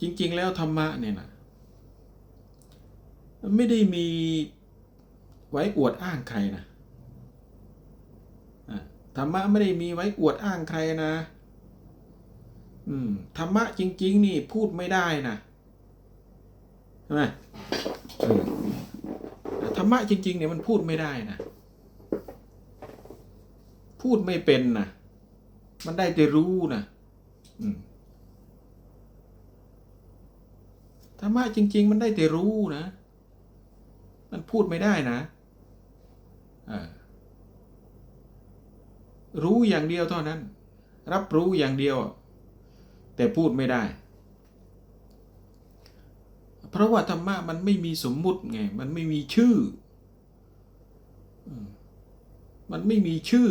จริง ๆ แล้วธรรมะเนี่ยนะไม่ได้มีไว้อวดอ้างใครนะธรรมะไม่ได้มีไว้อวดอ้างใครนะธรรมะจริง ๆ นี่พูดไม่ได้นะใช่ไหมธรรมะจริง ๆ เนี่ยมันพูดไม่ได้นะพูดไม่เป็นนะมันได้แต่รู้นะอืม ธรรมะจริง ๆ มันได้แต่รู้นะ มันพูดไม่ได้นะรู้อย่างเดียวเท่านั้น รับรู้อย่างเดียว แต่พูดไม่ได้ เพราะว่าธรรมะมันไม่มีสมมุติไง มันไม่มีชื่อ มันไม่มีชื่อ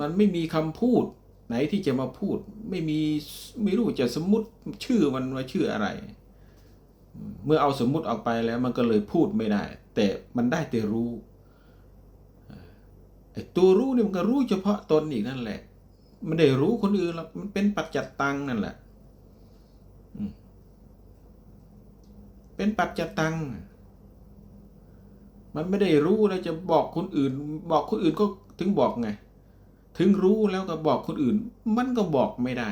มันไม่มีคำพูด ไหนที่จะมาพูดไม่มีไม่รู้จะสมมติชื่อมันว่าชื่ออะไร เมื่อเอาสมมุติออกไปแล้วมันก็เลยพูดไม่ได้ แต่มันได้แต่รู้ไอ้ตัวรู้นี่มันก็รู้เฉพาะตนอีกนั่นแหละมันได้รู้คนอื่นหรอกมันเป็นปัจจัตตังนั่นแหละเป็นปัจจัตตัง มันไม่ได้รู้แล้วจะบอกคนอื่น บอกคนอื่นก็ถึงบอกไง ถึงรู้แล้วก็บอกคนอื่น มันก็บอกไม่ได้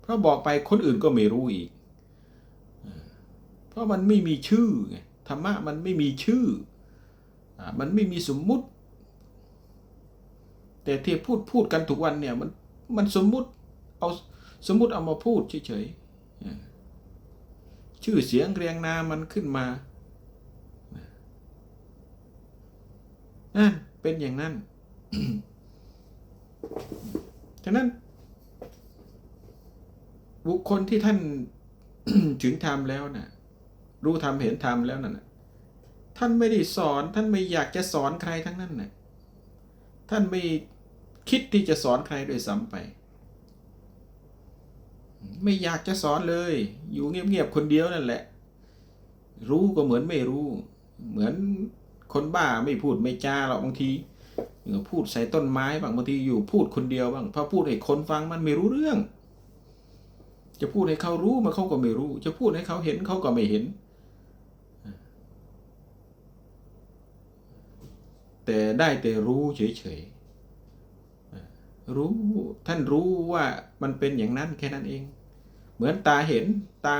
เพราะบอกไปคนอื่นก็ไม่รู้อีก เพราะมันไม่มีชื่อไงธรรมะมันไม่มีชื่ออมันไม่มีสมมุติ แต่ที่พูดพูดกันทุกวันเนี่ยมันมันสมมุติเอาสมมุติเอามาพูดเฉยๆชื่อเสียงเรียงนามมันขึ้นมานั่นเป็นอย่างนั้น ฉะนั้น บุคคลที่ท่านถึงธรรมแล้วน่ะ รู้ธรรมเห็นธรรมแล้วนั่นนะท่านไม่ได้สอน ท่านไม่อยากจะสอนใครทั้งนั้นน่ะท่านไม่คิดที่จะสอนใครโดวยซ้ำไป ไม่อยากจะสอนเลย อยู่เงียบๆคนเดียวนั่นแหละ รู้ก็เหมือนไม่รู้ เหมือนคนบ้าไม่พูดไม่จาหรอกบางที พูดใส่ต้นไม้บางบางทีอยู่พูดคนเดียวบ้างพอพูดให้คนฟังมันไม่รู้เรื่อง จะพูดให้เขารู้มันเขาก็ไม่รู้ จะพูดให้เขาเห็นเขาก็ไม่เห็น แต่ได้แต่รู้เฉยๆรู้ท่านรู้ว่ามันเป็นอย่างนั้นแค่นั้นเอง เหมือนตาเห็นตา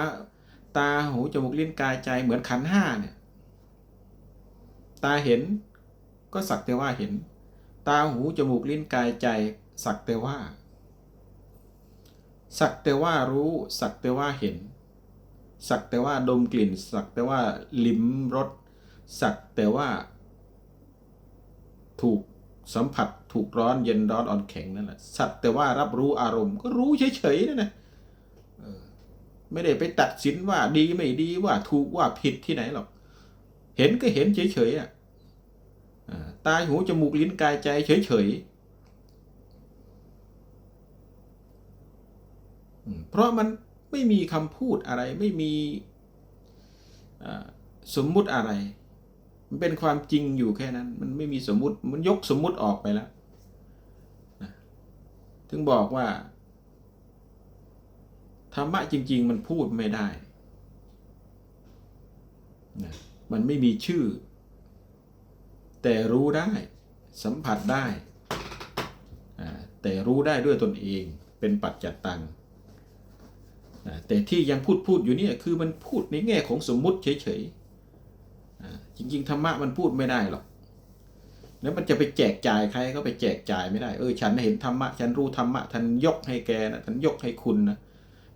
ตาหูจมูกลิ้นกายใจเหมือนขันห้าเนี่ย ตาเห็น ก็สักแต่ว่าเห็น ตาหูจมูกลิ้นกายใจ สักแต่ว่า สักแต่ว่ารู้ สักแต่ว่าเห็น สักแต่ว่าดมกลิ่น สักแต่ว่าลิ้มรสสักแต่ว่า ถูกสัมผัสถูกร้อนเย็นร้อนอ่อนแข็งนั่นแหละสักแต่ว่ารับรู้อารมณ์ ก็รู้เฉยๆนั่นนะไม่ได้ไปตัดสินว่าดีไม่ดีว่าถูกว่าผิดที่ไหนหรอก เห็นก็เห็นเฉยๆอะ ตาหูจมูกลิ้นกายใจเฉยๆเพราะมันไม่มีคำพูดอะไรไม่มีสมมุติอะไร มันเป็นความจริงอยู่แค่นั้น มันไม่มีสมมุติมันยกสมมุติออกไปแล้วถึงบอกว่าธรรมะจริง ๆ มันพูดไม่ได้นะมันไม่มีชื่อ แต่รู้ได้สัมผัสได้แต่รู้ได้ด้วยตนเองเป็นปัจจัตตังแต่ที่ยังพูดพูดอยู่เนี่ยคือมันพูดในแง่ของสมมุติเฉยๆจริงๆธรรมะมันพูดไม่ได้หรอกแล้วมันจะไปแจกจ่ายใครก็ไปแจกจ่ายไม่ได้เออฉันเห็นธรรมะฉันรู้ธรรมะท่านยกให้แกนะท่านยกให้คุณนะ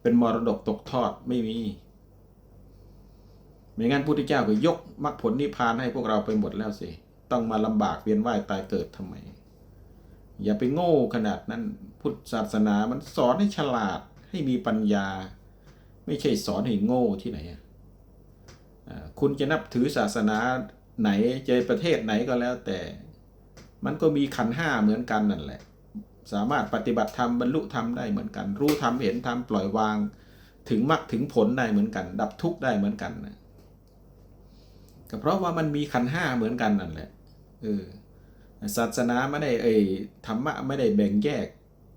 เป็นมรดกตกทอดไม่มีไม่งั้นพุทธเจ้าก็ยกมรรคผลนิพพานให้พวกเราไปหมดแล้วสิ ต้องมาลำบากเวียนว่ายตายเกิดทำไม อย่าไปโง่ขนาดนั้น พุทธศาสนามันสอนให้ฉลาดให้มีปัญญา ไม่ใช่สอนให้โง่ที่ไหนคุณจะนับถือศาสนาไหนเจอประเทศไหนก็แล้วแต่ มันก็มีขันห้าเหมือนกันนั่นแหละ สามารถปฏิบัติธรรมบรรลุธรรมได้เหมือนกัน รู้ธรรมเห็นธรรมปล่อยวาง ถึงมรรคถึงผลได้เหมือนกัน ดับทุกข์ได้เหมือนกันนะ ก็เพราะว่ามันมีขันห้าเหมือนกันนั่นแหละเออศาสนาไม่ได้เอ่ยธรรมะไม่ได้แบ่งแยก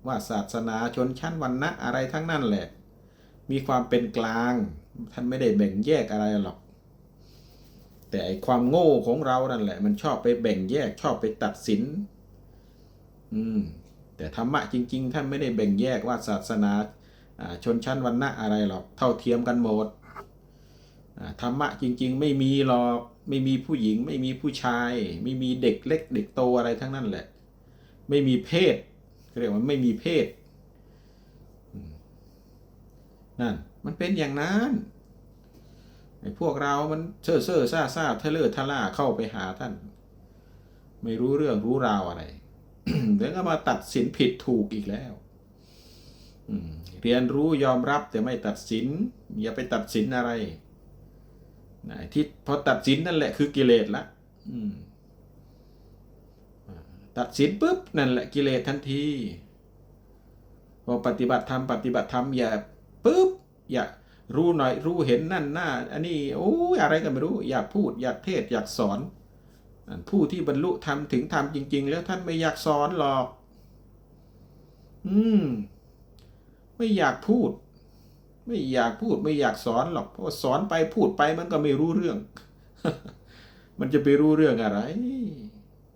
ว่าศาสนาชนชั้นวรรณะอะไรทั้งนั้นแหละ มีความเป็นกลางท่านไม่ได้แบ่งแยกอะไรหรอก แต่ความโง่ของเรานั่นแหละ มันชอบไปแบ่งแยกชอบไปตัดสิน อืม แต่ธรรมะจริง ๆ ท่านไม่ได้แบ่งแยกว่าศาสนาชนชั้นวรรณะอะไรหรอก เท่าเทียมกันหมด ธรรมะจริง ๆ ไม่มีหรอกไม่มีผู้หญิง ไม่มีผู้ชาย ไม่มีเด็กเล็ก เด็กโตอะไรทั้งนั้นแหละ ไม่มีเพศเรียกว่าไม่มีเพศนั่นมันเป็นอย่างนั้นไอ้พวกเรามันเซ่อเซ่อซ่าซ่าทะเลอทะล่าเข้าไปหาท่าน ไม่รู้เรื่องรู้ราวอะไรเดี๋ยวก็มาตัดสินผิดถูกอีกแล้วเรียนรู้ยอมรับแต่ไม่ตัดสิน อย่าไปตัดสินอะไร นะที่พอตัดสินนั่นแหละคือกิเลสละตัดสินปุ๊บนั่นแหละกิเลสทันทีพอปฏิบัติธรรมปฏิบัติธรรมอย่าปุ๊บอย่ารู้หน่อยรู้เห็นนั่นหน้า อันนี้โอ้ยอะไรก็ไม่รู้ อยากพูด อยากเทศอยากสอน ผู้ที่บรรลุธรรมถึงธรรมจริง ๆ แล้วท่านไม่อยากสอนหรอก อืม ไม่อยากพูด ไม่อยากพูดไม่อยากสอนหรอกเพราะาสอนไปพูดไปมันก็ไม่รู้เรื่อง มันจะไปรู้เรื่องอะไร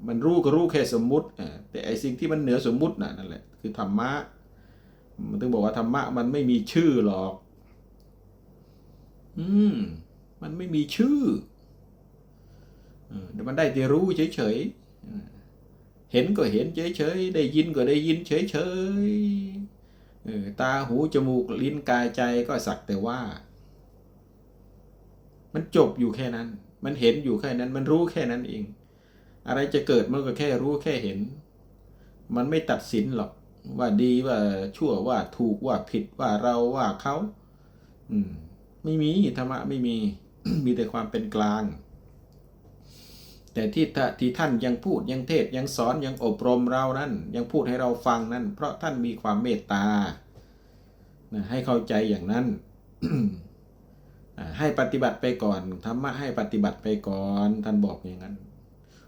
มันรู้ก็รู้แค่สมมุติแต่ไอสิ่งที่มันเหนือสมมุติน่ะนั่นแหละคือธรรมะมันถึงบอกว่าธรรมะมันไม่มีชื่อหรอก อืม มันไม่มีชื่อเดี๋ยวมันได้แต่รู้เฉยๆเห็นก็เห็นเฉยๆได้ยินก็ได้ยินเฉยๆ ตาหูจมูกลิ้นกายใจก็สักแต่ว่า มันจบอยู่แค่นั้น มันเห็นอยู่แค่นั้น มันรู้แค่นั้นเอง อะไรจะเกิดมันก็แค่รู้แค่เห็น มันไม่ตัดสินหรอกว่าดีว่าชั่วว่าถูกว่าผิดว่าเราว่าเขา อืม ไม่มีธรรมะไม่มี มีแต่ความเป็นกลาง แต่ที่ท่าที่ท่านยังพูดยังเทศยังสอนยังอบรมเรานั้นยังพูดให้เราฟังนั้น เพราะท่านมีความเมตตาให้เข้าใจอย่างนั้นให้ปฏิบัติไปก่อนธรรมะให้ปฏิบัติไปก่อนท่านบอกอย่างนั้น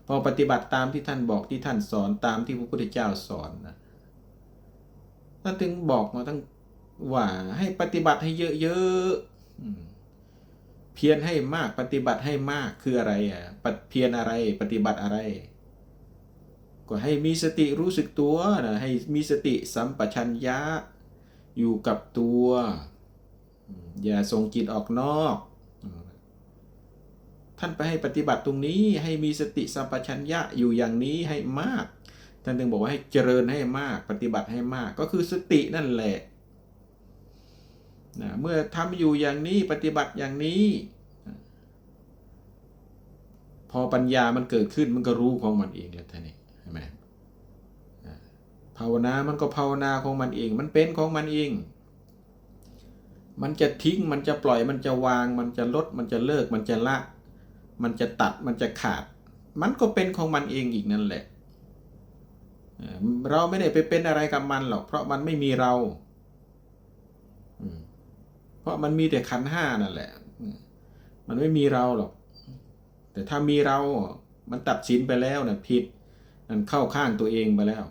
พอปฏิบัติตามที่ท่านบอกที่ท่านสอนตามที่พระพุทธเจ้าสอนนะท่านถึงบอกมาตั้งว่าให้ปฏิบัติให้เยอะๆ เพียรให้มากปฏิบัติให้มากคืออะไรอะปฏเพียรอะไรปฏิบัติอะไร ก็ให้มีสติรู้สึกตัวนะให้มีสติสัมปชัญญะอยู่กับตัว อย่าส่งจิตออกนอก ท่านไปให้ปฏิบัติตรงนี้ให้มีสติสัมปชัญญะอยู่อย่างนี้ให้มาก ท่านถึงบอกว่าให้เจริญให้มากปฏิบัติให้มากก็คือสตินั่นแหละ นะเมื่อทำอยู่อย่างนี้ปฏิบัติอย่างนี้ พอปัญญามันเกิดขึ้นมันก็รู้ของมันเองแล้วท่านี่ใช่ไหมภาวนา มันก็ภาวนาของมันเอง มันเป็นของมันเอง มันจะทิ้ง มันจะปล่อย มันจะวาง มันจะลด มันจะเลิก มันจะละ มันจะตัด มันจะขาด มันก็เป็นของมันเองอีกนั่นแหละ เราไม่ได้ไปเป็นอะไรกับมันหรอก เพราะมันไม่มีเรา เพราะมันมีแต่ขันห้านั่นแหละ มันไม่มีเราหรอก แต่ถ้ามีเรา มันตัดสินไปแล้วนะผิดมันเข้าข้างตัวเองไปแล้ว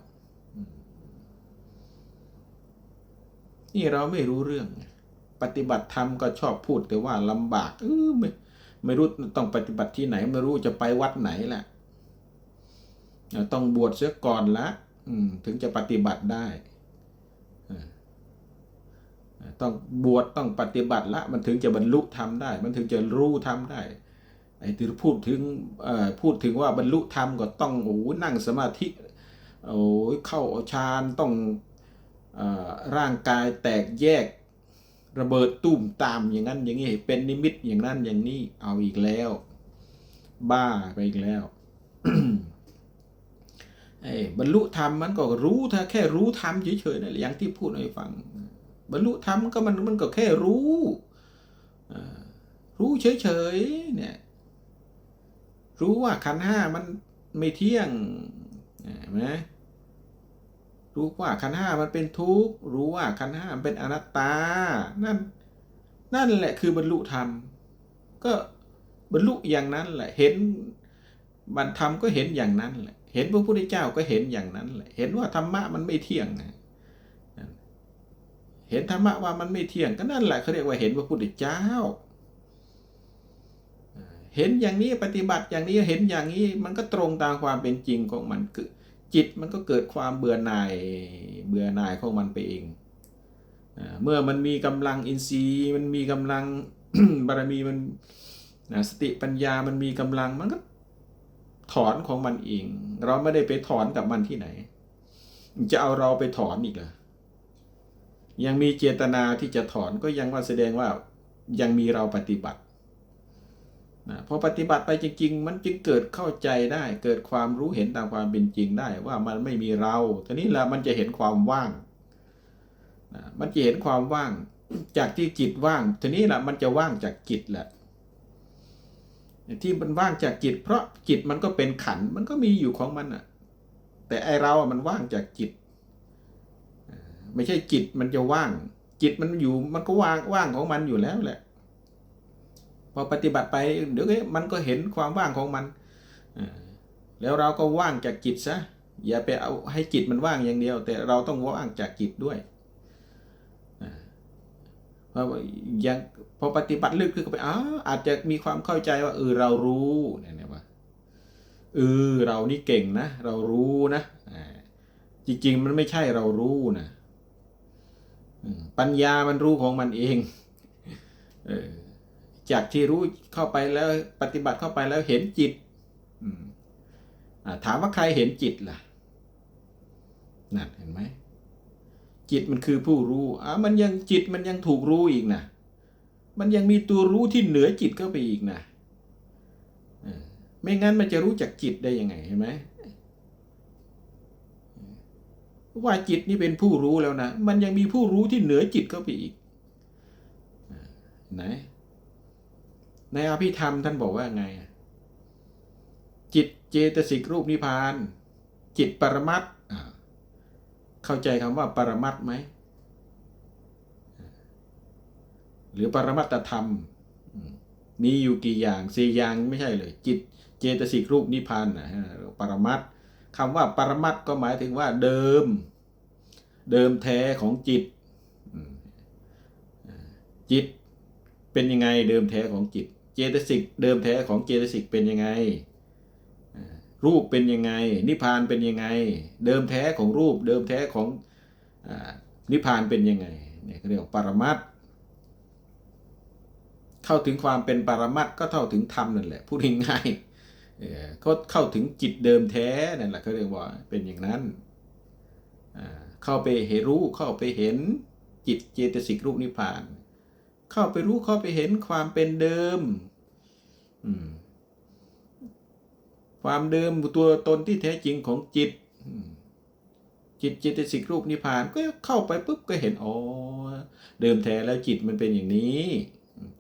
นี่เราไม่รู้เรื่อง ปฏิบัติธรรมก็ชอบพูดแต่ว่าลำบากเออไม่ไม่รู้ต้องปฏิบัติที่ไหน ไม่รู้จะไปวัดไหนแหละต้องบวชเสียก่อนละถึงจะปฏิบัติได้ ต้องบวชต้องปฏิบัติละ มันถึงจะบรรลุธรรมได้ มันถึงจะรู้ธรรมได้ไอ้ที่พูดถึงพูดถึงว่าบรรลุธรรมก็ต้องโอ้นั่งสมาธิโอ้ยเข้าฌานต้องอร่างกายแตกแยกระเบิดตุ้มตามอย่างนั้นอย่างนี้เป็นนิมิตอย่างนั้นอย่างนี้เอาอีกแล้ว บ้าไปอีกแล้วไอ้บรรลุธรรมมันก็รู้ถ้าแค่รู้ธรรมเฉยๆนั่นแหละอย่างที่พูดให้ฟัง บรรลุธรรมก็มันมันก็แค่รู้รู้เฉยๆเนี่ยรู้ว่าขันห้ามันไม่เที่ยงเห็นไหมรู้ว่าขันห้ามันเป็นทุกข์รู้ว่าขันห้ามันเป็นอนัตตา นั่นนั่นแหละคือบรรลุธรรม ก็บรรลุอย่างนั้นแหละเห็นบรรธรรมก็เห็นอย่างนั้นแหละเห็นพระพุทธเจ้าก็เห็นอย่างนั้นแหละเห็นว่าธรรมะมันไม่เที่ยงนะ เห็นธรรมะว่ามันไม่เที่ยงก็นั่นแหละเขาเรียกว่าเห็นพระพุทธเจ้า เห็นอย่างนี้ปฏิบัติอย่างนี้เห็นอย่างนี้มันก็ตรงตามความเป็นจริงของมันคือจิตมันก็เกิดความเบื่อหน่ายเบื่อหน่ายของมันไปเอง เมื่อมันมีกำลังอินทรีย์ มันมีกำลังบารมีมันสติปัญญามันมีกำลังมันก็ถอนของมันเอง เราไม่ได้ไปถอนกับมันที่ไหน จะเอาเราไปถอนอีกเหรอ ยังมีเจตนาที่จะถอนก็ยังว่าแสดงว่ายังมีเราปฏิบัตินะพอปฏิบัติไปจริง ๆ มันจึงเกิดเข้าใจได้ เกิดความรู้เห็นตามความเป็นจริงได้ว่ามันไม่มีเราทีนี้แหละมันจะเห็นความว่างนะมันจะเห็นความว่างจากที่จิตว่าง ทีนี้แหละมันจะว่างจากจิตแหละที่มันว่างจากจิต เพราะจิตมันก็เป็นขันมันก็มีอยู่ของมันอะแต่ไอเราอะมันว่างจากจิต ไม่ใช่จิตมันจะว่าง จิตมันอยู่มันก็ว่างว่างของมันอยู่แล้วแหละ พอปฏิบัติไปเดี๋ยวมันก็เห็นความว่างของมันแล้วเราก็ว่างจากจิตซะอย่าไปเอาให้จิตมันว่างอย่างเดียว แต่เราต้องว่างจากจิตด้วยเพราะว่ายังพอปฏิบัติลึกขึ้นไปอ้าอาจจะมีความเข้าใจว่าเออเรารู้เนี่ยนะว่าเออเรานี่เก่งนะ เรารู้นะอ่าจริงๆมันไม่ใช่เรารู้นะ ปัญญามันรู้ของมันเองเออจากที่รู้เข้าไปแล้วปฏิบัติเข้าไปแล้วเห็นจิตถามว่าใครเห็นจิตล่ะนั่นเห็นไหมจิตมันคือผู้รู้อ่ามันยังจิตมันยังถูกรู้อีกนะมันยังมีตัวรู้ที่เหนือจิตเข้าไปอีกนะไม่งั้นมันจะรู้จักจิตได้ยังไงเห็นไหม ว่าจิตนี่เป็นผู้รู้แล้วนะ มันยังมีผู้รู้ที่เหนือจิตเข้าไปอีกไหนในอภิธรรมท่านบอกว่าไง จิตเจตสิกรูปนิพพาน จิตปรมัตเข้าใจคำว่า ปรมัตไหมหรือปรมัตธรรม มีอยู่กี่อย่างสี่อย่างไม่ใช่เลย จิตเจตสิกรูปนิพพานนะปรมัตถ คำว่าปรมัตก็หมายถึงว่าเดิม เดิมแท้ของจิต จิตเป็นยังไงเดิมแท้ของจิต เจตสิกเดิมแท้ของเจตสิกเป็นยังไง รูปเป็นยังไง นิพพานเป็นยังไง เดิมแท้ของรูป เดิมแท้ของอนิพพานเป็นยังไงเนี่ยเขาเรียกว่าปรมัตเข้าถึงความเป็นปรมัตก็เท่าถึงธรรมนั่นแหละพูดง่ายๆ เออก็เข้าถึงจิตเดิมแท้นั่นแหละเขาเรียกว่าเป็นอย่างนั้น เข้าไปเห็นรู้เข้าไปเห็นจิตเจตสิกรูปนิพพาน เข้าไปรู้เข้าไปเห็นความเป็นเดิมอืมความเดิมตัวตนที่แท้จริงของจิต จิตเจตสิกรูปนิพพานก็เข้าไปปุ๊บก็เห็นอ๋อเดิมแท้แล้วจิตมันเป็นอย่างนี้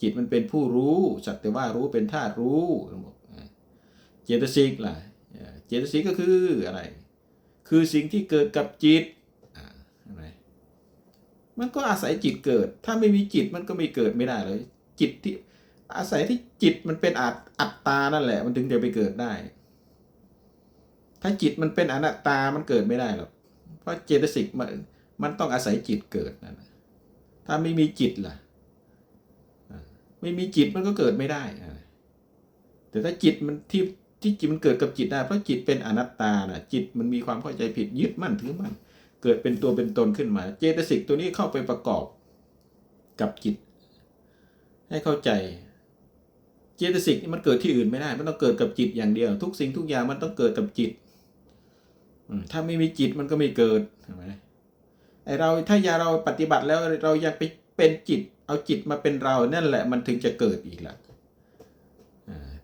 จิตมันเป็นผู้รู้สักแต่ว่ารู้เป็นธาตุรู้บอก เจตสิกล่ะเจตสิกก็คืออะไร คือสิ่งที่เกิดกับจิตอ่าเห็นไหมมันก็อาศัยจิตเกิด ถ้าไม่มีจิตมันก็ไม่เกิดไม่ได้เลย จิตที่อาศัยที่จิตมันเป็นอัตอัตตานั่นแหละ มันถึงจะไปเกิดได้ ถ้าจิตมันเป็นอนัตตามันเกิดไม่ได้หรอกเพราะเจตสิกมันมันต้องอาศัยจิตเกิดนั่นน่ะถ้าไม่มีจิตล่ะไม่มีจิตมันก็เกิดไม่ได้แต่ถ้าจิตมันที่ ที่จิตมันเกิดกับจิตได้เพราะจิตเป็นอนัตตาน่ะจิตมันมีความเข้าใจผิดยึดมั่นถือมั่นเกิดเป็นตัวเป็นตนขึ้นมา เจตสิกตัวนี้เข้าไปประกอบกับจิต ให้เข้าใจ เจตสิกนี่มันเกิดที่อื่นไม่ได้ มันต้องเกิดกับจิตอย่างเดียว ทุกสิ่งทุกอย่างมันต้องเกิดกับจิตถ้าไม่มีจิตมันก็ไม่เกิดใช่ไหมไอเราถ้ายาเราปฏิบัติแล้วเราอยากไปเป็นจิต เอาจิตมาเป็นเรานั่นแหละมันถึงจะเกิดอีกและ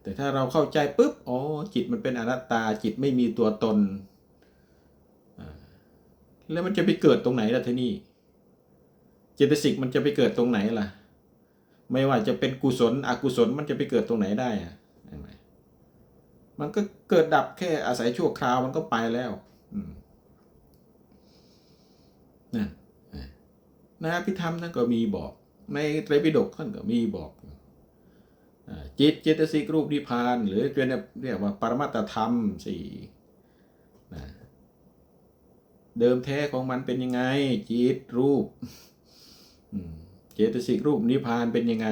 แต่ถ้าเราเข้าใจปุ๊บอ๋อจิตมันเป็นอนัตตาจิตไม่มีตัวตน แล้วมันจะไปเกิดตรงไหนล่ะทีนี่เจตสิกมันจะไปเกิดตรงไหนล่ะ ไม่ว่าจะเป็นกุศลอกุศลมันจะไปเกิดตรงไหนได้อะไหมมันก็เกิดดับแค่อาศัยชั่วคราวมันก็ไปแล้วนั่นในอภิธรรมท่านก็มีบอก ในไตรปิฎกท่านก็มีบอก จิตเจตสิกรูปนิพพาน หรือเรียกเรียกว่าปรมัตธรรมสี่นะเดิมแท้ของมันเป็นยังไง จิตรูปเจตสิกรูปนิพพานเป็นยังไง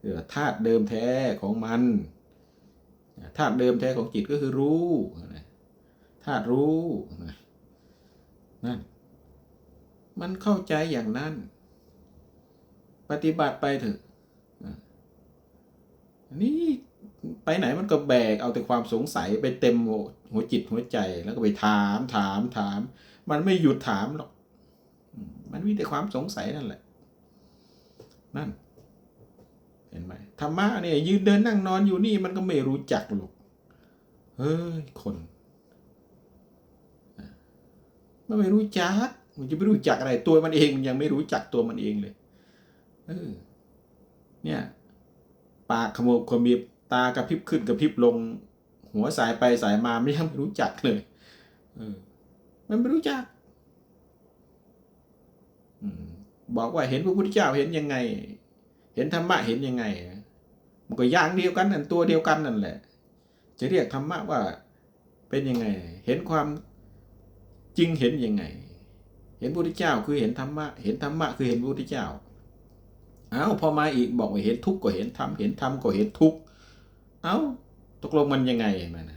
เออธาตุเดิมแท้ของมันธาตุเดิมแท้ของจิตก็คือรู้ธาตุรู้นั่นมันเข้าใจอย่างนั้น ปฏิบัติไปเถอะ นนี้ไปไหนมันก็แบกเอาแต่ความสงสัยไปเต็มหัวจิตหัวใจแล้วก็ไปถามถามถาม มันไม่หยุดถามหรอกมมันมีแต่ความสงสัยนั่นแหละ นั่น เห็นไหมธรรมะเนี่ยยืนเดินนั่งนอนอยู่นี่มันก็ไม่รู้จักหรอกเฮ้ยคนมันไม่รู้จัก มันจะไม่รู้จักอะไร ตัวมันเองมันยังไม่รู้จักตัวมันเองเลย เออ เนี่ย ปากขมุบขมิบตากระพริบขึ้นกระพริบลง หัวสายไปสายมาไม่ยังไม่รู้จักเลยเออมันไม่รู้จักบอกว่าเห็นพระพุทธเจ้าเห็นยังไง เห็นธรรมะเห็นยังไง มันก็อย่างเดียวกันนั่นตัวเดียวกันนั่นแหละ จะเรียกธรรมะว่าเป็นยังไง เห็นความจริงเห็นยังไง เห็นพระพุทธเจ้าคือเห็นธรรมะ เห็นธรรมะคือเห็นพระพุทธเจ้า เอ้าพอมาอีกบอกว่าเห็นทุกข์ก็เห็นธรรมเห็นธรรมก็เห็นทุกข์เอ้าตกลงมันยังไงมัน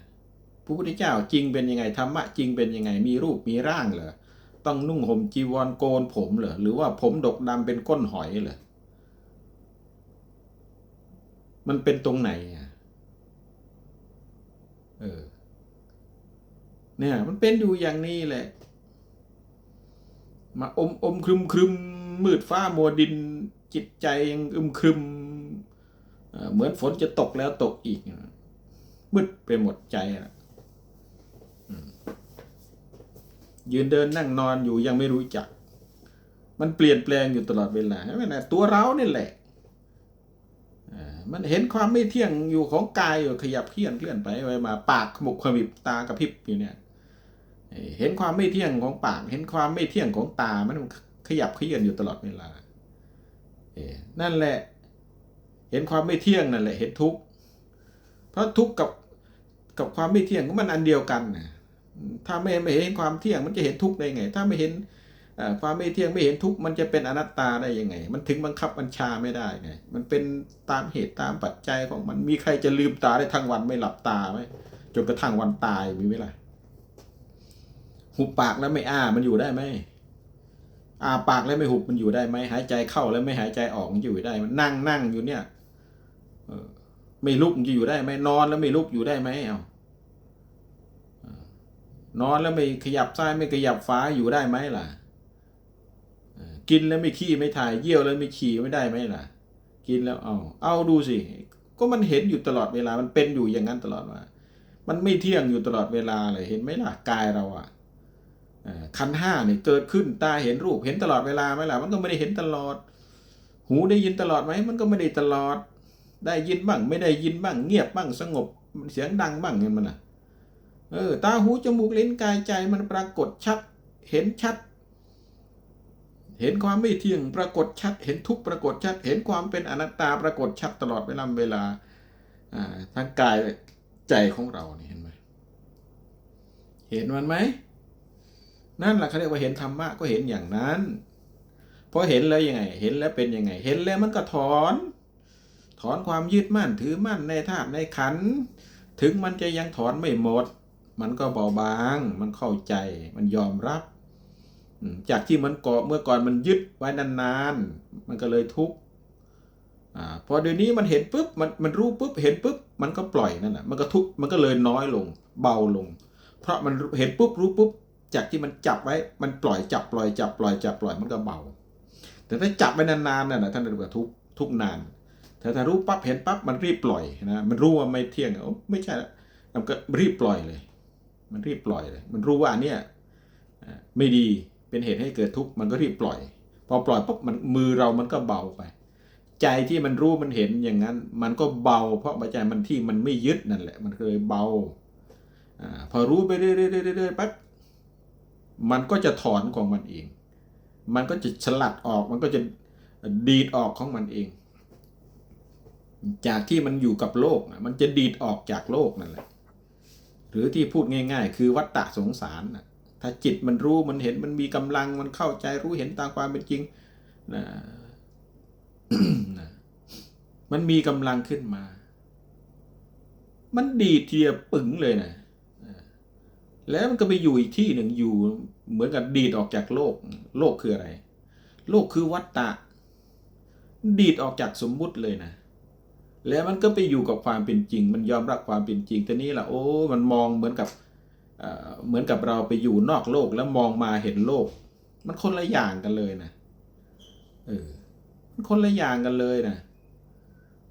พระพุทธเจ้าจริงเป็นยังไงธรรมะจริงเป็นยังไงมีรูปมีร่างเหรอต้องนุ่งห่มจีวรโกนผมเหรอหรือว่าผมดกดำเป็นก้นหอยเหรอมันเป็นตรงไหนอะเออเนี่ยมันเป็นอยู่อย่างนี้แหละ มาอมอมครึมครึมมืดฟ้ามัวดิน จิตใจยังอึมครึมเหมือนฝนจะตกแล้วตกอีกมืดไปหมดใจนะยืนเดินนั่งนอนอยู่ยังไม่รู้จัก มันเปลี่ยนแปลงอยู่ตลอดเวลาใช่ไหมนะตัวเรานี่แหละมันเห็นความไม่เที่ยงอยู่ของกายอยู่ขยับเคลื่อนเคลื่อนไปไปมา ปากขมุกขมิบตากระพริบอยู่เนี่ย เห็นความไม่เที่ยงของปาก เห็นความไม่เที่ยงของตามันขยับเขยือนอยู่ตลอดเวลา นั่นแหละ เห็นความไม่เที่ยงนั่นแหละ เห็นทุกข์เพราะทุกข์กับกับความไม่เที่ยงก็มันอันเดียวกันนะถ้าไม่ไม่เห็นความเที่ยงมันจะเห็นทุกข์ได้ไง ถ้าไม่เห็นความไม่เที่ยงไม่เห็นทุกข์มันจะเป็นอนัตตาได้ยังไง มันถึงบังคับบัญชาไม่ได้ไง มันเป็นตามเหตุตามปัจจัยของมันมีใครจะลืมตาได้ทั้งวันไม่หลับตาไหมจนกระทั่งวันตายมีไหมล่ะหุบปากแล้วไม่อ้ามันอยู่ได้ไหม อาปากแล้วไม่หุบมันอยู่ได้ไหมหายใจเข้าแล้วไม่หายใจออกมันจะอยู่ได้มันนั่งนั่งอยู่เนี่ยเออไม่ลุกมันจะอยู่ได้ไหมนอนแล้วไม่ลุกอยู่ได้ไหมเอานอนแล้วไม่ขยับซ้ายไม่ขยับฟ้าอยู่ได้ไหมล่ะกินแล้วไม่ขี้ไม่ถ่ายเยี่ยวแล้วไม่ขี้ไม่ได้ไหมล่ะ กินแล้วเอาเอาดูสิก็มันเห็นอยู่ตลอดเวลามันเป็นอยู่อย่างนั้นตลอดว่า มันไม่เที่ยงอยู่ตลอดเวลาเลยเห็นไหมล่ะกายเราอะ ขันห้าเนี่ยเกิดขึ้นตาเห็นรูปเห็นตลอดเวลาไหมล่ะมันก็ไม่ได้เห็นตลอด หูได้ยินตลอดไหมมันก็ไม่ได้ตลอด ได้ยินบ้าง ไม่ได้ยินบ้าง เงียบบ้างสงบเสียงดังบ้างเงี้ยมันอะเออตาหูจมูกลิ้นกายใจมันปรากฏชัด เห็นชัด เห็นความไม่เที่ยงปรากฏชัด เห็นทุกปรากฏชัด เห็นความเป็นอนัตตาปรากฏชัดตลอดเวลาเวลาอ่าทั้งกายใจของเราเนี่ยเห็นไหมเห็นมันไหม นั่นแหละเขาเรียกว่าเห็นธรรมะก็เห็นอย่างนั้นพอเห็นแล้วยังไง เห็นแล้วเป็นยังไง เห็นแล้วมันก็ถอน ถอนความยึดมั่นถือมั่นในธาตุในขัน ถึงมันจะยังถอนไม่หมด มันก็เบาบาง มันเข้าใจ มันยอมรับ จากที่มันเกาะเมื่อก่อนมันยึดไว้นานๆ มันก็เลยทุกข์พอเดี๋ยวนี้มันเห็นปุ๊บ มันมันรู้ปุ๊บ เห็นปุ๊บ มันก็ปล่อยนั่นแหละมันก็ทุกข์ มันก็เลยน้อยลง เบาลง เพราะมันเห็นปุ๊บรู้ปุ๊บ จากที่มันจับไว้ มันปล่อยจับปล่อยจับปล่อยจับปล่อยมันก็เบา แต่ถ้าจับไว้นานๆน่ะนะท่านเรียกว่าทุกทุกนานแต่ถ้ารู้ปั๊บเห็นปั๊บมันรีบปล่อยนะมันรู้ว่าไม่เที่ยงโอ้ไม่ใช่และมันก็รีบปล่อยเลย มันรีบปล่อยเลย มันรู้ว่าเนี่ยไม่ดีเป็นเหตุให้เกิดทุกข์มันก็รีบปล่อย พอปล่อยปุ๊บมันมือเรามันก็เบาไป ใจที่มันรู้มันเห็นอย่างนั้น มันก็เบา เพราะปัจมันที่มันไม่ยึดนั่นแหละ มันเคยเบาอาพอรู้ไปเรื่อยๆๆๆปั๊บ มันก็จะถอนของมันเอง มันก็จะฉลัดออก มันก็จะดีดออกของมันเอง จากที่มันอยู่กับโลกนะมันจะดีดออกจากโลกนั่นแหละ หรือที่พูดง่าย ๆ คือวัฏฏะสงสารนะถ้าจิตมันรู้มันเห็นมันมีกำลังมันเข้าใจรู้เห็นตามความเป็นจริงนะมันมีกำลังขึ้นมา มันดีดทีเดียวปึ๋งเลยนะ แล้วมันก็ไปอยู่อีกที่หนึ่งอยู่เหมือนกับดีดออกจากโลก โลกคืออะไร โลกคือวัฏฏะดีดออกจากสมมุติเลยนะ แล้วมันก็ไปอยู่กับความเป็นจริง มันยอมรับความเป็นจริงแต่นี้ล่ะโอ้ มันมองเหมือนกับเหมือนกับเราไปอยู่นอกโลกแล้วมองมาเห็นโลก มันคนละอย่างกันเลยนะเออมันคนละอย่างกันเลยนะ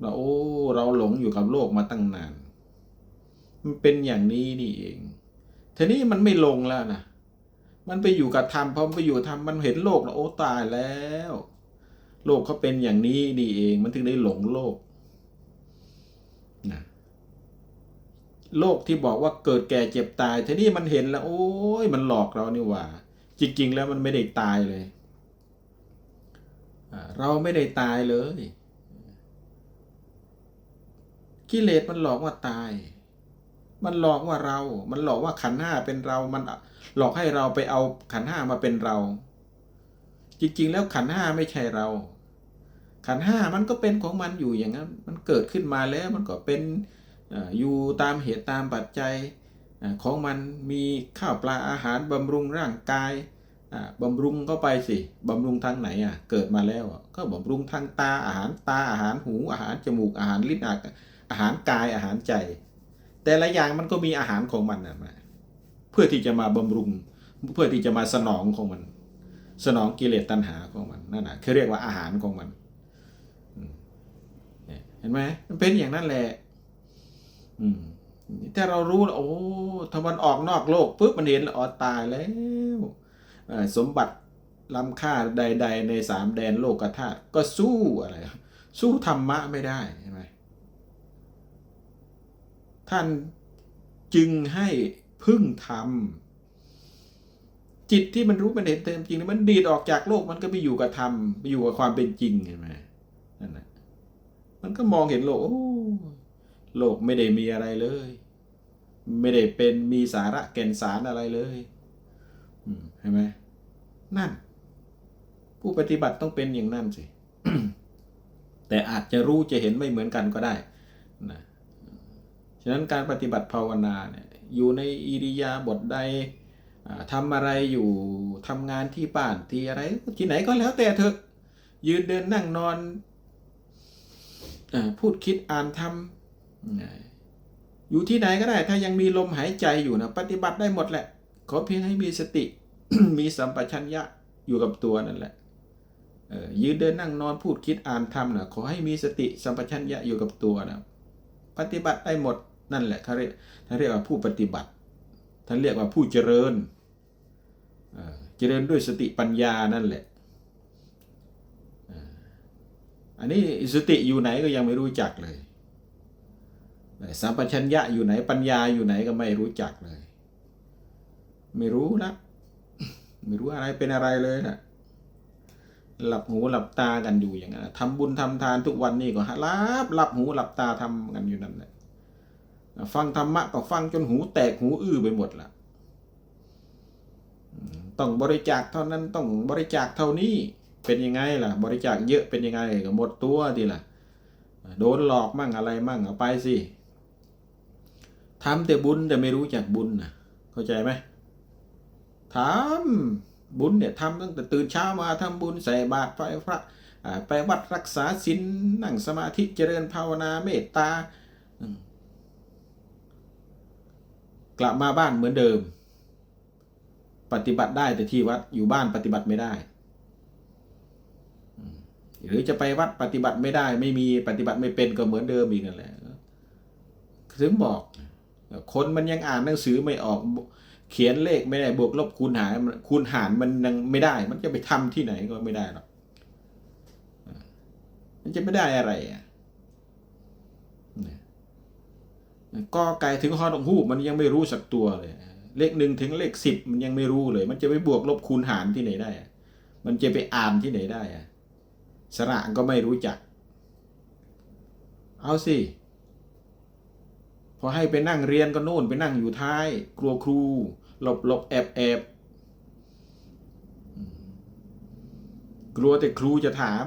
เราโอ้ เราหลงอยู่กับโลกมาตั้งนาน มันเป็นอย่างนี้นี่เอง ทีนี้มันไม่ลงแล้วนะมันไปอยู่กับธรรมพอมันไปอยู่ธรรมมันเห็นโลกแล้วโอ้ตายแล้ว โลกเขาเป็นอย่างนี้นี่เอง มันถึงได้หลงโลกนะโลกที่บอกว่าเกิดแก่เจ็บตายทีนี้มันเห็นแล้ว โอ้ยมันหลอกเรานี่หว่า จริง ๆ แล้วมันไม่ได้ตายเลยเราไม่ได้ตายเลยกิเลสมันหลอกว่าตาย มันหลอกว่าเรา มันหลอกว่าขันห้าเป็นเรา มันหลอกให้เราไปเอาขันห้ามาเป็นเรา จริงๆ แล้วขันห้าไม่ใช่เรา ขันห้ามันก็เป็นของมันอยู่อย่างนั้น มันเกิดขึ้นมาแล้วมันก็เป็นอยู่ตามเหตุตามปัจจัยของมันมีข้าวปลาอาหารบำรุงร่างกายบำรุงเข้าไปสิบำรุงทางไหนอะ เกิดมาแล้วก็บำรุงทางตาอาหารตาอาหารหูอาหารจมูกอาหารลิ้นอาหารกายอาหารใจ แต่ละอย่างมันก็มีอาหารของมันนะมาเพื่อที่จะมาบำรุง เพื่อที่จะมาสนองของมัน สนองกิเลสตัณหาของมันนั่นนะคือเรียกว่าอาหารของมันเห็นไหมมันเป็นอย่างนั้นแหละอืมถ้าเรารู้แล้วโอ้ถ้ามันออกนอกโลกปุ๊บมันเห็นอ๋อตายแล้วสมบัติล้ำค่าใด ๆ ในสามแดนโลกธาตุก็สู้อะไร สู้ธรรมะไม่ได้เห็นไหม ท่านจึงให้พึ่งธรรม จิตที่มันรู้มันเห็นเต็มจริงมันดีดออกจากโลกมันก็ไปอยู่กับธรรมไปอยู่กับความเป็นจริงเห็นไหมนั่นแหละมันก็มองเห็นโลกโอ้โลกไม่ได้มีอะไรเลย ไม่ได้เป็นมีสาระแก่นสารอะไรเลยเห็นไหมนั่น ผู้ปฏิบัติต้องเป็นอย่างนั้นสิแต่อาจจะรู้จะเห็นไม่เหมือนกันก็ได้นะ ฉะนั้นการปฏิบัติภาวนาเนี่ยอยู่ในอิริยาบถใดอ่าทำอะไรอยู่ทำงานที่บ้านที่อะไรที่ไหนก็แล้วแต่เถอะยืนเดินนั่งนอนอพูดคิดอ่านทำอยู่ที่ไหนก็ได้ ถ้ายังมีลมหายใจอยู่นะปฏิบัติได้หมดแหละ ขอเพียงให้มีสติมีสัมปชัญญะอยู่กับตัวนั่นแหละยืนเดินนั่งนอนพูดคิดอ่านทำนะขอให้มีสติสัมปชัญญะอยู่กับตัวนะปฏิบัติได้หมด นั่นแหละเขาเรียกท่านเรียกว่าผู้ปฏิบัติ ท่านเรียกว่าผู้เจริญเจริญด้วยสติปัญญานั่นแหละอันนี้สติอยู่ไหนก็ยังไม่รู้จักเลยสัมปชัญญะอยู่ไหนปัญญาอยู่ไหนก็ไม่รู้จักเลย ไม่รู้นะไม่รู้อะไรเป็นอะไรเลยนะหลับหูหลับตากันอยู่อย่างนั้นทำบุญทำทานทุกวันนี่ก็หลับหลับหูหลับตาทำกันอยู่นั่นแหละ ฟังธรรมะก็ฟังจนหูแตกหูอื้อไปหมดละต้องบริจาคเท่านั้นต้องบริจาคเท่านี้เป็นยังไงล่ะ บริจาคเยอะเป็นยังไงก็หมดตัวดีล่ะ โดนหลอกมั่งอะไรมั่งเอาไปสิทำแต่บุญแต่ไม่รู้จักบุญนะเข้าใจไหมทำบุญเนี่ยทำตั้งแต่ตื่นเช้ามาทำบุญใส่บาตรไปพระไปวัดรักษาศีลนั่งสมาธิเจริญภาวนาเมตตา กลับมาบ้านเหมือนเดิม ปฏิบัติได้แต่ที่วัดอยู่บ้านปฏิบัติไม่ได้ หรือจะไปวัดปฏิบัติไม่ได้ ไม่มีปฏิบัติไม่เป็นก็เหมือนเดิมอีกนั่นแหละถึงบอก คนมันยังอ่านหนังสือไม่ออกเขียนเลขไม่ได้บวกลบคูณหารคูณหารมันยังไม่ได้ มันจะไปทำที่ไหนก็ไม่ได้หรอกมันจะไม่ได้อะไรอะเนี่ย กอไก่ถึงฮอนกฮูกมันยังไม่รู้สักตัวเลย เลขหนึ่งถึงเลขสิบมันยังไม่รู้เลย มันจะไปบวกลบคูณหารที่ไหนได้ มันจะไปอ่านที่ไหนได้อะสระก็ไม่รู้จัก เอาสิ พอให้ไปนั่งเรียนก็โน่นไปนั่งอยู่ท้าย กลัวครู หลบหลบแอบแอบกลัวแต่ครูจะถาม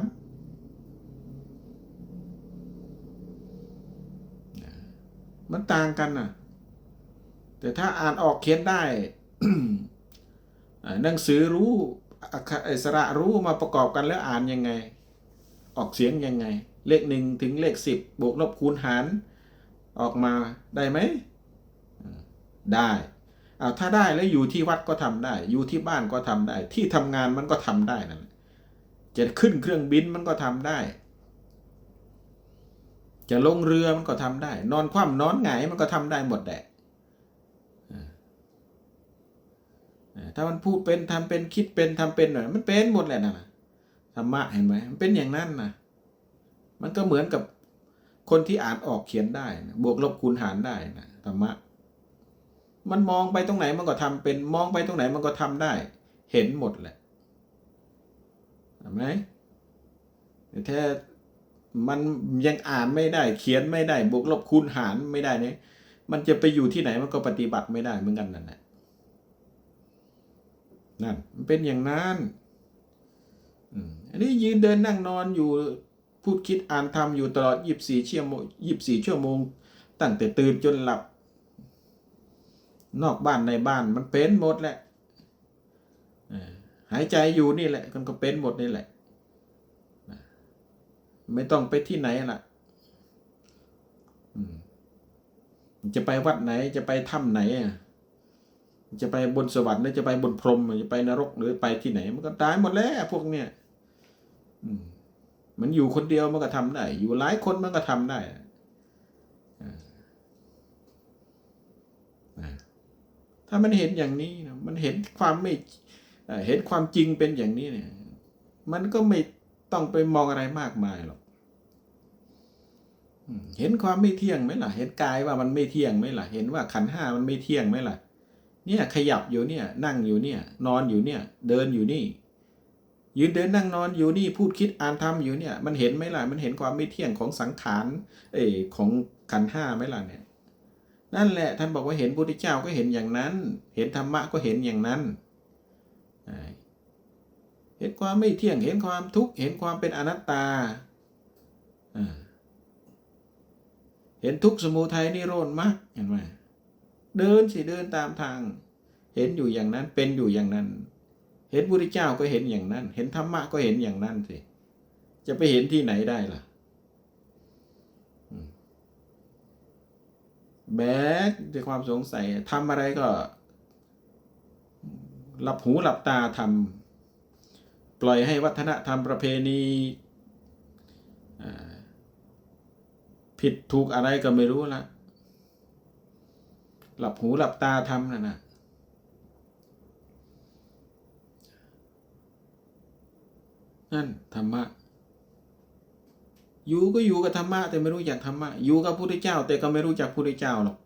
มันต่างกันนะแต่ถ้าอ่านออกเขียนได้หนังสือรู้อักขระอิสระรู้มาประกอบกันแล้วอ่านยังไง ออกเสียงยังไง เลขหนึ่งถึงเลขสิบบวกลบคูณหาร ออกมาได้ไหม ได้อาถ้าได้แล้วอยู่ที่วัดก็ทำได้ อยู่ที่บ้านก็ทำได้ ที่ทำงานมันก็ทำได้นั่นจะขึ้นเครื่องบินมันก็ทำได้ จะลงเรือมันก็ทำได้ นอนคว่ำนอนหงายมันก็ทำได้หมดแหละถ้ามันพูดเป็นทำเป็นคิดเป็นทำเป็นหน่อยมันเป็นหมดแหละนะธรรมะเห็นไหมมันเป็นอย่างนั้นนะมันก็เหมือนกับคนที่อ่านออกเขียนได้นะบวกลบคูณหารได้นะธรรมะ มันมองไปตรงไหนมันก็ทำเป็นมองไปตรงไหนมันก็ทำได้ เห็นหมดแหละเห็นไหมแต่า มันยังอ่านไม่ได้ เขียนไม่ได้บวกลบคูณหารไม่ได้เนี่ยมันจะไปอยู่ที่ไหนมันก็ปฏิบัติไม่ได้เหมือนกันนั่นแหละนั่นมันเป็นอย่างนั้นอันนี้ยืนเดินนั่งนอนอยู่พูดคิดอ่านทำอยู่ตลอดยี่บสี่ชั่วโมงยี่บสี่ชั่วโมง ตั้งแต่ตื่นจนหลับ นอกบ้านในบ้านมันเป็นหมดแหละหายใจอยู่นี่แหละมันก็เป็นหมดนี่แหละ ไม่ต้องไปที่ไหนล่ะจะไปวัดไหน จะไปถ้ำไหนอะจะไปบนสวรรค์หรือจะไปบนพรหมจะไปนรกหรือไปที่ไหน มันก็ตายหมดแล้วพวกเนี้ยมันอยู่คนเดียวมันก็ทำได้ อยู่หลายคนมันก็ทำได้ถ้ามันเห็นอย่างนี้นะมันเห็นความไม่เห็นความจริงเป็นอย่างนี้เนี่ย มันก็ไม่ต้องไปมองอะไรมากมายหรอก เห็นความไม่เที่ยงไหมล่ะ เห็นกายว่ามันไม่เที่ยงไหมล่ะ เห็นว่าขันห้ามันไม่เที่ยงไหมล่ะ เนี่ยขยับอยู่เนี่ย นั่งอยู่เนี่ย นอนอยู่เนี่ย เดินอยู่นี่ ยืนเดินนั่งนอนอยู่นี่ พูดคิดอ่านทำอยู่เนี่ย มันเห็นไหมล่ะ มันเห็นความไม่เที่ยงของสังขาร เอยของขันห้าไหมล่ะเนี่ย นั่นแหละท่านบอกว่าเห็นพระพุทธเจ้าก็เห็นอย่างนั้น เห็นธรรมะก็เห็นอย่างนั้นเห็นความไม่เที่ยง เห็นความทุกข์ เห็นความเป็นอนัตตา อ่า เห็นทุกสมุทัยนิโรธมรรคเห็นไหมเดินสิเดินตามทาง เห็นอยู่อย่างนั้นเป็นอยู่อย่างนั้น เห็นพระพุทธเจ้าก็เห็นอย่างนั้น เห็นธรรมะก็เห็นอย่างนั้นสิจะไปเห็นที่ไหนได้ล่ะแบกด้วยความสงสัยทำอะไรก็ หลับหูหลับตาทำปล่อยให้วัฒนธรรมประเพณีอ่า ผิดถูกอะไรก็ไม่รู้ละหลับหูหลับตาทำนะนะนั่นธรรมะ อยู่ก็อยู่กับธรรมะแต่ไม่รู้จักธรรมะ อยู่กับพระพุทธเจ้า แต่ก็ไม่รู้จักพระพุทธเจ้าหรอก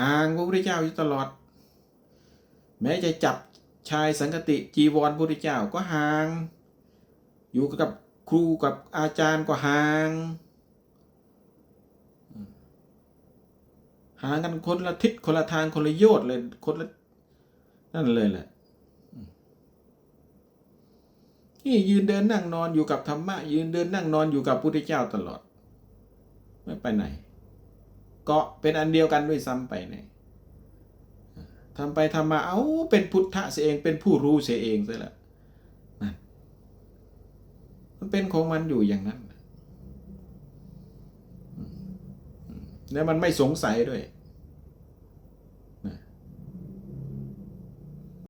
ห่างพระพุทธเจ้าอยู่ตลอด แม้จะจับชายสังกติจีวรพระพุทธเจ้าก็ห่าง อยู่กับ ครูกับอาจารย์ก็ห่างห่างกันคนละทิศคนละทางคนละโยชน์เลยคนละนั่นเลยแหละนี่ยืนเดินนั่งนอนอยู่กับธรรมะ ยืนเดินนั่งนอนอยู่กับพุทธเจ้าตลอด ไม่ไปไหน เกาะเป็นอันเดียวกันด้วยซ้ำไปเนี่ยทำไปทำมาเอาเป็นพุทธะเสียเองเป็นผู้รู้เสียเองซะแล้ว มันเป็นของมันอยู่อย่างนั้น แล้วมันไม่สงสัยด้วย